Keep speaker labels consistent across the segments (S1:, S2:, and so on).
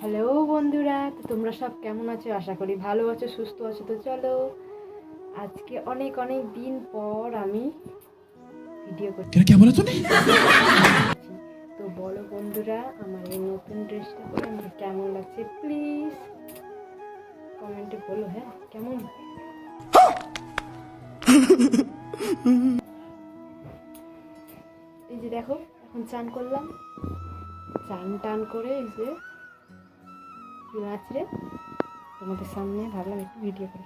S1: Hello বন্ধুরা তো তোমরা সব কেমন আছো? আশা করি ভালো আছো সুস্থ আছো তো চলো। আজকে অনেক অনেক দিন পর আমি ভিডিও করছি। তো বলো বন্ধুরা আমার এই নতুন ড্রেসটা পরে আমার কেমন লাগছে? প্লিজ কমেন্টে বলো হ্যাঁ? কেমন? এই যে দেখো এখন চান করলাম। চান টান করে এই যে নাচরে তোমাদের সামনে ভাবলাম একটু ভিডিও করি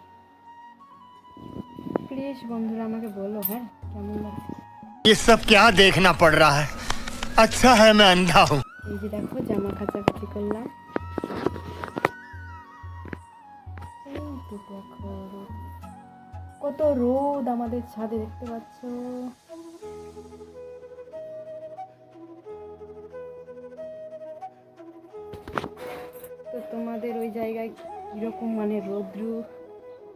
S1: প্লিজ বন্ধুরা আমাকে বলো হ্যাঁ কেমন লাগছে
S2: ये सब क्या देखना पड़ रहा है अच्छा है मैं अंधा हूँ
S1: এই যে দেখো জামা কাচাকুচি করলাম এই তো দেখো রোদ। কত রোদ আমাদের ছাদে দেখতে পাচ্ছ তো তোমাদের ওই জায়গায় কীরকম মানে রৌদ্র?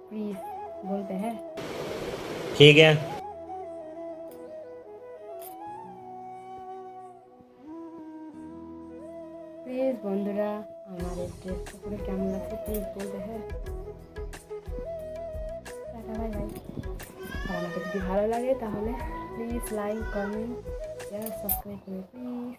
S1: প্লিজ বলতে হ্যাঁ?
S3: ঠিক আছে।
S1: প্লিজ বন্ধুরা আমার এই ড্রেসটা পরে কেমন লাগছে প্লিজ বলতে হ্যাঁ? আর আমাকে যদি ভালো লাগে তাহলে প্লিজ লাইক কমেন্ট সাবস্ক্রাইব করে প্লিজ